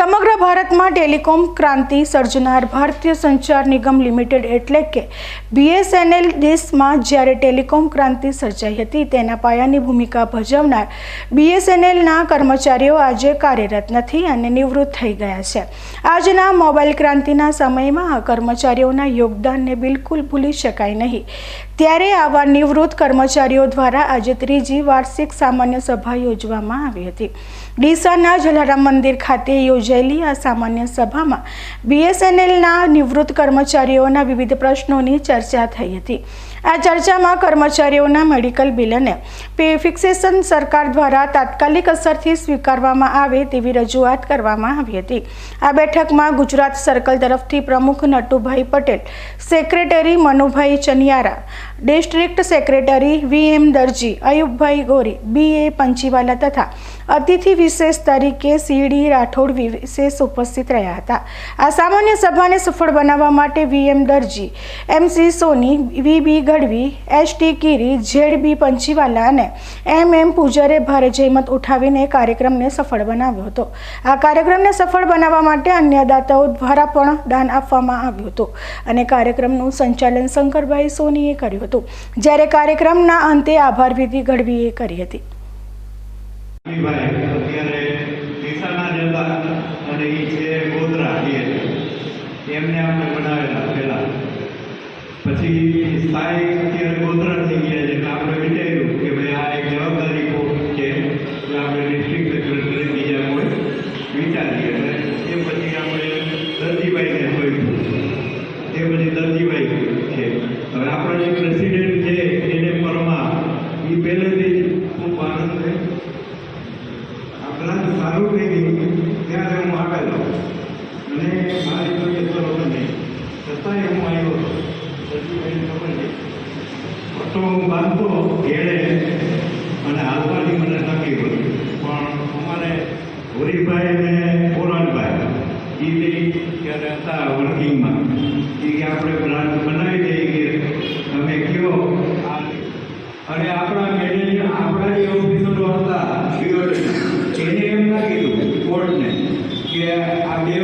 સમગ્ર ભારતમાં ટેલિકોમ ક્રાંતિ સર્જનાર ભારતીય સંચાર નિગમ લિમિટેડ એટલે કે બીએસએનએલ દેશમાં જ્યારે ટેલિકોમ ક્રાંતિ સર્જાઈ હતી, તેના પાયાની ભૂમિકા ભજવનાર બીએસએનએલના કર્મચારીઓ આજે કાર્યરત નથી અને નિવૃત્ત થઈ ગયા છે. આજના મોબાઈલ ક્રાંતિના સમયમાં આ કર્મચારીઓના યોગદાનને બિલકુલ ભૂલી શકાય નહીં. ત્યારે આવા નિવૃત્ત કર્મચારીઓ દ્વારા આજે ત્રીજી વાર્ષિક સામાન્ય સભા યોજવામાં આવી હતી. ડીસાના જલારામ મંદિર ખાતે યોજાયેલી આ સામાન્ય સભામાં બીએસએનએલના નિવૃત્ત કર્મચારીઓના વિવિધ પ્રશ્નોની ચર્ચા થઈ હતી. આ ચર્ચામાં કર્મચારીઓના મેડિકલ બિલને ફિક્સેશન સરકાર દ્વારા તાત્કાલિક અસરથી સ્વીકારવામાં આવે તેવી રજૂઆત કરવામાં આવી હતી. આ બેઠકમાં ગુજરાત સર્કલ તરફથી પ્રમુખ Natubhai Patel, secretary Manubhai Chaniyara, district secretary V M Darji, Ayubbhai Gori, B A પંચીવાલા તથા અતિથિ વિશેષ તરીકે સીડી રાઠોડ વિશેષ ઉપસ્થિત રહ્યા હતા. આ સામાન્ય સભાને સફળ બનાવવા માટે V M Darji MC Soni, V B Gadhvi H T Kiri Z B Panchiwala અને એમ એમ પૂજારે ભારે જહેમત ઉઠાવીને કાર્યક્રમને સફળ બનાવ્યો હતો. આ કાર્યક્રમને સફળ બનાવવા માટે અન્ય દાતાઓ દ્વારા પણ દાન આપવામાં આવ્યું હતું અને કાર્યક્રમનું સંચાલન શંકરભાઈ સોનીએ કર્યું હતું. જ્યારે કાર્યક્રમના અંતે આભાર વિધિ ગઢવીએ કરી હતી. એમને આપણે પછી સ્થાયી અત્યારે ગોધરા થઈ ગયા છે આપણે વિચાર્યું કે ભાઈ આ એક જવાબદારી ખૂબ છે આપણે ડિસ્ટ્રિક્ટ સેક્રેટરી બીજા વિચારીએ. એ પછી આપણે દરજીભાઈને જોઈશું એ પછી દરજીભાઈ છે. હવે આપણા જે પ્રેસિડેન્ટ છે, એને પરમાર. એ પહેલેથી જ સારું થઈ ગયું ત્યારે હું આવેલો અને મારી બાંધતો ઘેડે અને હાલવાની મને તકલીફ હતી. પણ અમારે હરિભાઈ અને પોરાણભાઈ એ ત્યારે હતા વર્કિંગમાં. એ કે આપણે પ્લાન બનાવી દઈએ. કે તમે કયો? અને આપણા મેનેજર આપણા જે ઓફિસરો હતા એને એમ ના કીધું કોર્ટને કે આ બે